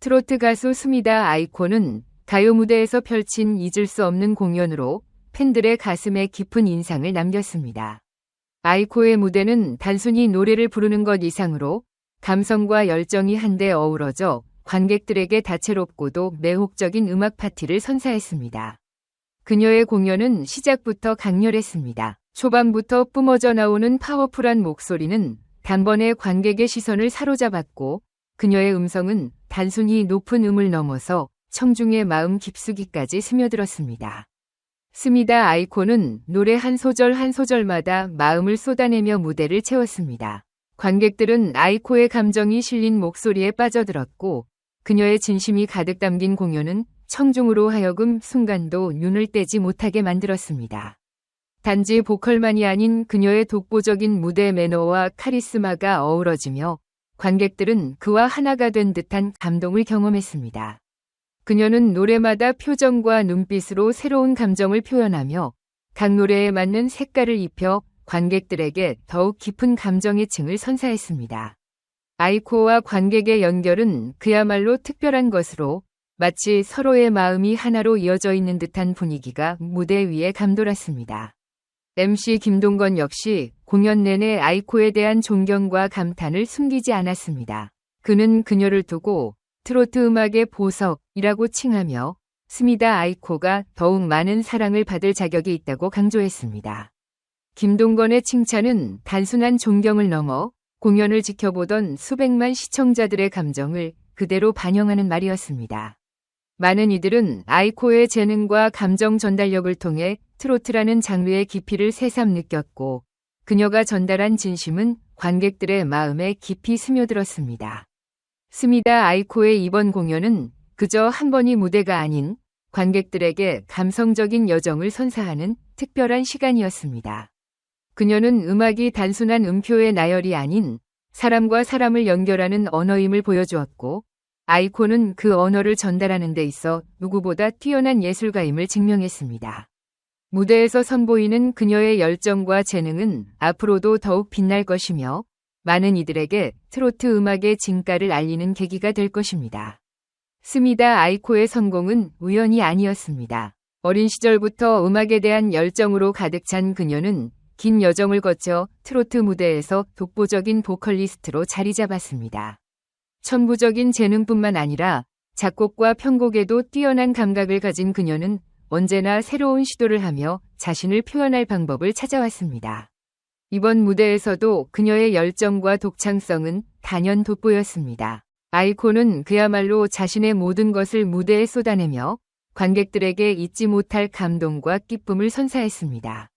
트로트 가수 스미다 아이코는 가요 무대에서 펼친 잊을 수 없는 공연으로 팬들의 가슴에 깊은 인상을 남겼습니다. 아이코의 무대는 단순히 노래를 부르는 것 이상으로 감성과 열정이 한데 어우러져 관객들에게 다채롭고도 매혹적인 음악 파티를 선사했습니다. 그녀의 공연은 시작부터 강렬했습니다. 초반부터 뿜어져 나오는 파워풀한 목소리는 단번에 관객의 시선을 사로잡았고 그녀의 음성은 단순히 높은 음을 넘어서 청중의 마음 깊숙이까지 스며들었습니다. 스미다 아이콘은 노래 한 소절 한 소절마다 마음을 쏟아내며 무대를 채웠습니다. 관객들은 아이코의 감정이 실린 목소리에 빠져들었고 그녀의 진심이 가득 담긴 공연은 청중으로 하여금 순간도 눈을 떼지 못하게 만들었습니다. 단지 보컬만이 아닌 그녀의 독보적인 무대 매너와 카리스마가 어우러지며 관객들은 그와 하나가 된 듯한 감동을 경험했습니다. 그녀는 노래마다 표정과 눈빛으로 새로운 감정을 표현하며 각 노래에 맞는 색깔을 입혀 관객들에게 더욱 깊은 감정의 층을 선사했습니다. 아이코와 관객의 연결은 그야말로 특별한 것으로 마치 서로의 마음이 하나로 이어져 있는 듯한 분위기가 무대 위에 감돌았습니다. MC 김동건 역시 공연 내내 아이코에 대한 존경과 감탄을 숨기지 않았습니다. 그는 그녀를 두고 트로트 음악의 보석이라고 칭하며 스미다 아이코가 더욱 많은 사랑을 받을 자격이 있다고 강조했습니다. 김동건의 칭찬은 단순한 존경을 넘어 공연을 지켜보던 수백만 시청자들의 감정을 그대로 반영하는 말이었습니다. 많은 이들은 아이코의 재능과 감정 전달력을 통해 트로트라는 장르의 깊이를 새삼 느꼈고 그녀가 전달한 진심은 관객들의 마음에 깊이 스며들었습니다. 스미다 아이코의 이번 공연은 그저 한 번이 무대가 아닌 관객들에게 감성적인 여정을 선사하는 특별한 시간이었습니다. 그녀는 음악이 단순한 음표의 나열이 아닌 사람과 사람을 연결하는 언어임을 보여주었고 아이코는 그 언어를 전달하는 데 있어 누구보다 뛰어난 예술가임을 증명했습니다. 무대에서 선보이는 그녀의 열정과 재능은 앞으로도 더욱 빛날 것이며 많은 이들에게 트로트 음악의 진가를 알리는 계기가 될 것입니다. 스미다 아이코의 성공은 우연이 아니었습니다. 어린 시절부터 음악에 대한 열정으로 가득 찬 그녀는 긴 여정을 거쳐 트로트 무대에서 독보적인 보컬리스트로 자리 잡았습니다. 천부적인 재능뿐만 아니라 작곡과 편곡에도 뛰어난 감각을 가진 그녀는 언제나 새로운 시도를 하며 자신을 표현할 방법을 찾아왔습니다. 이번 무대에서도 그녀의 열정과 독창성은 단연 돋보였습니다. 아이콘은 그야말로 자신의 모든 것을 무대에 쏟아내며 관객들에게 잊지 못할 감동과 기쁨을 선사했습니다.